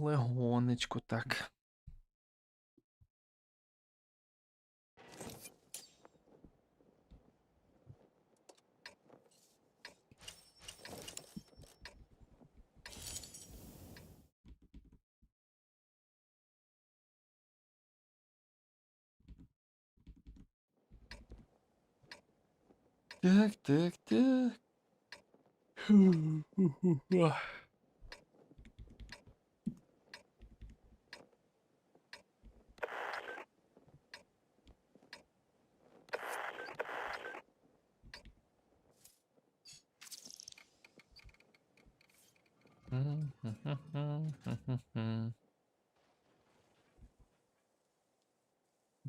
Легонечко так. Так, так, так. Ах.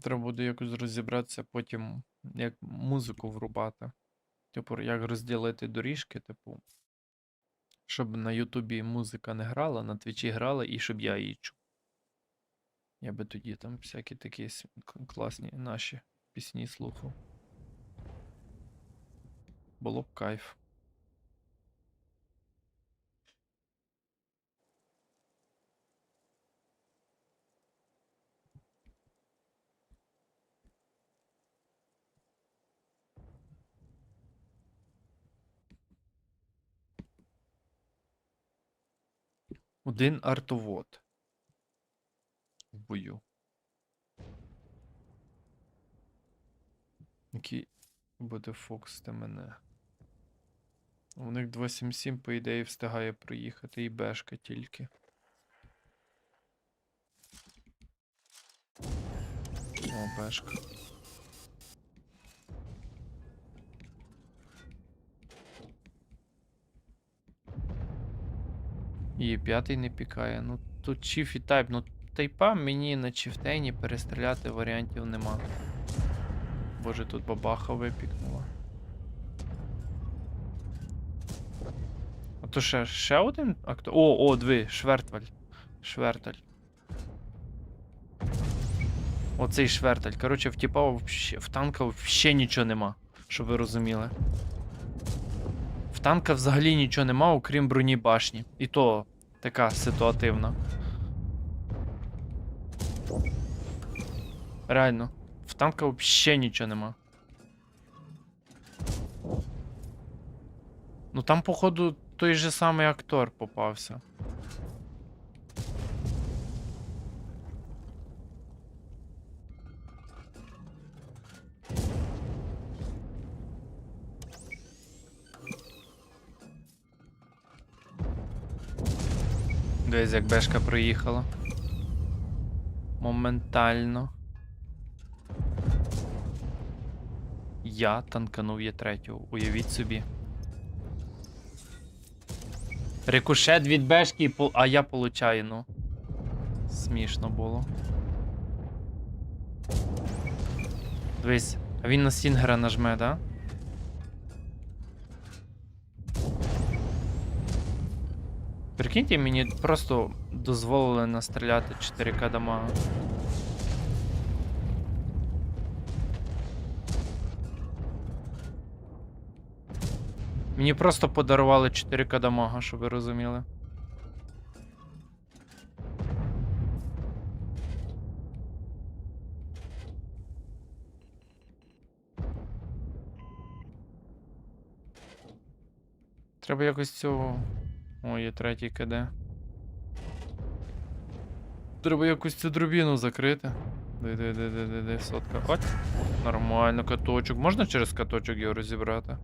Треба буде якось розібратися потім, як музику врубати. Типу, як розділити доріжки, типу, щоб на Ютубі музика не грала, на Твічі грала і щоб я її чув. Я би тоді там всякі такі класні наші пісні слухав. Було б кайф. Один артовод. В бою. Який буде фоксити мене. У них 277, по ідеї, встигає проїхати і бешка тільки. О, бешка. І п'ятий не пікає. Ну тут чіф і тайп. Ну тайпа мені на чіфтейні перестріляти варіантів нема. Боже, тут бабаха випікнула. А то ще, ще один актор. О, о, диви, Швертваль. Шверталь. Оцей Шверталь. Коротше, в тіпа в танка взагалі нічого нема, щоб ви розуміли. Танка взагалі нічого нема, окрім броні башні. І то така ситуативна. Реально. В танка взагалі нічого нема. Ну там, походу, той же самий актор попався. Дивись, як бешка проїхала. Моментально. Я танканув є третю. Уявіть собі. Рикошет від бешки, а я получаю, ну. Смішно було. Дивись, а він на Сінгера нажме, да? Прикиньте, мені просто дозволили настріляти 4К дамага. Мені просто подарували 4К дамага, щоб ви розуміли. Треба якось цього. О, є третій КД. Треба якось цю дробіну закрити. Ди, ди, ди, ди, ди, сотка. От. Нормально, каточок. Можна через каточок його розібрати?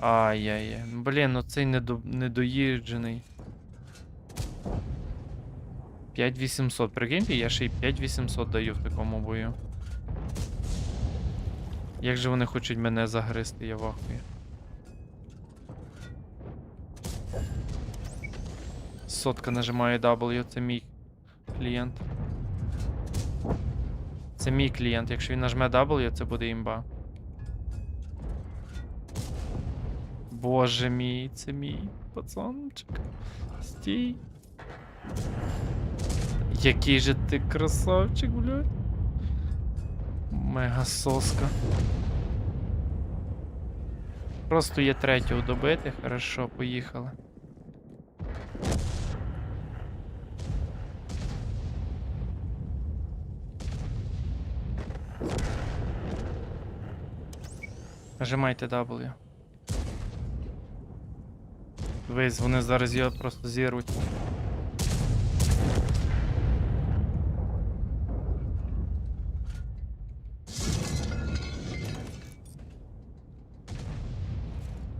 Ай-яй-яй. Блін, ну цей недо... недоїжджений. 5800. Прикиньте, я ще й 5800 даю в такому бою. Як же вони хочуть мене загризти, я вахую. Сотка нажимає W, це мій клієнт. Це мій клієнт. Якщо він нажме W, це буде імба. Боже мій, це мій пацанчик. Стій. Який же ти красавчик, блядь. Мега соска. Просто є третього добити, хорошо, поїхали. Нажимайте W. Вись, вони зараз його просто зіруть.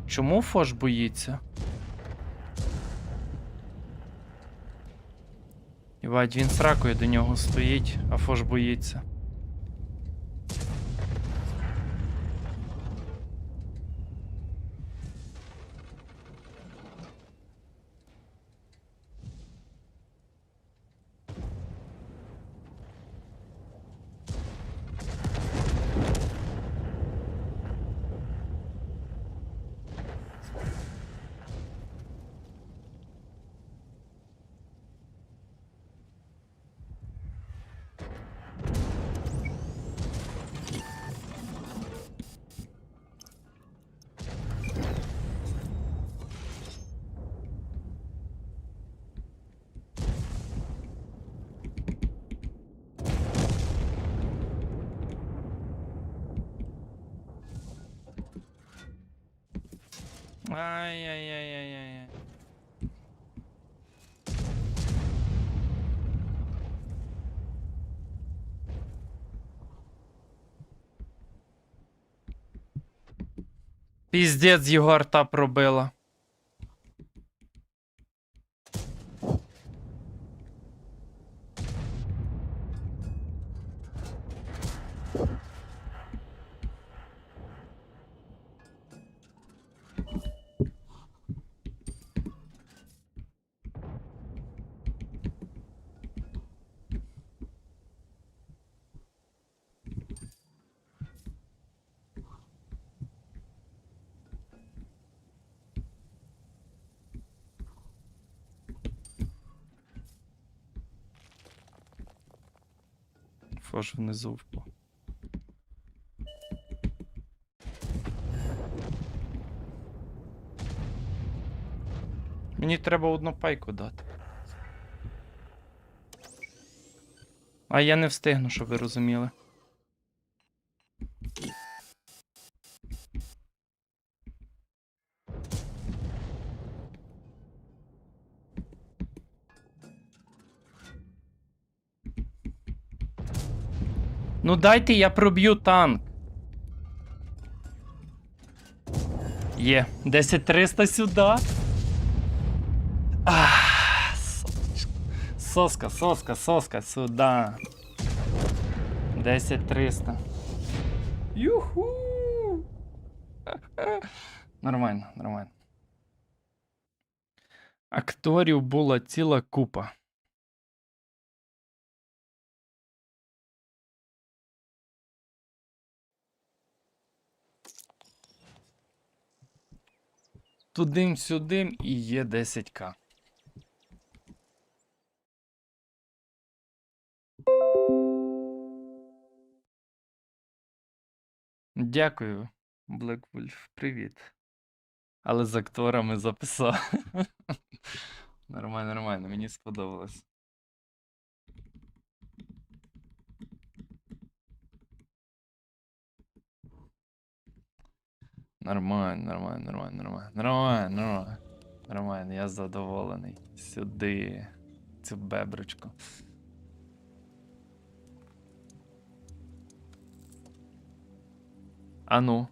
Чому Фош боїться? Івать, він сракою до нього стоїть, а Фош боїться. Ай-яй-яй-яй-яй. Піздець його арта пробила. Фош внизу впав. Мені треба одну пайку дати. А я не встигну, щоб ви розуміли. Ну дайте я проб'ю танк. Є. 10300 сюди. Ах. Соска, соска, соска, сюди. 10300. Юху. Нормально, нормально. Акторів була ціла купа. Тудим-сюдим і є 10к. Дякую, Wolf, привіт. Але з акторами записав. Нормально, нормально, мені сподобалось. Нормально, нормально, нормально, нормально, нормально, нормально. Нормально, я задоволений. Сюди. Цю беброчку. А ну.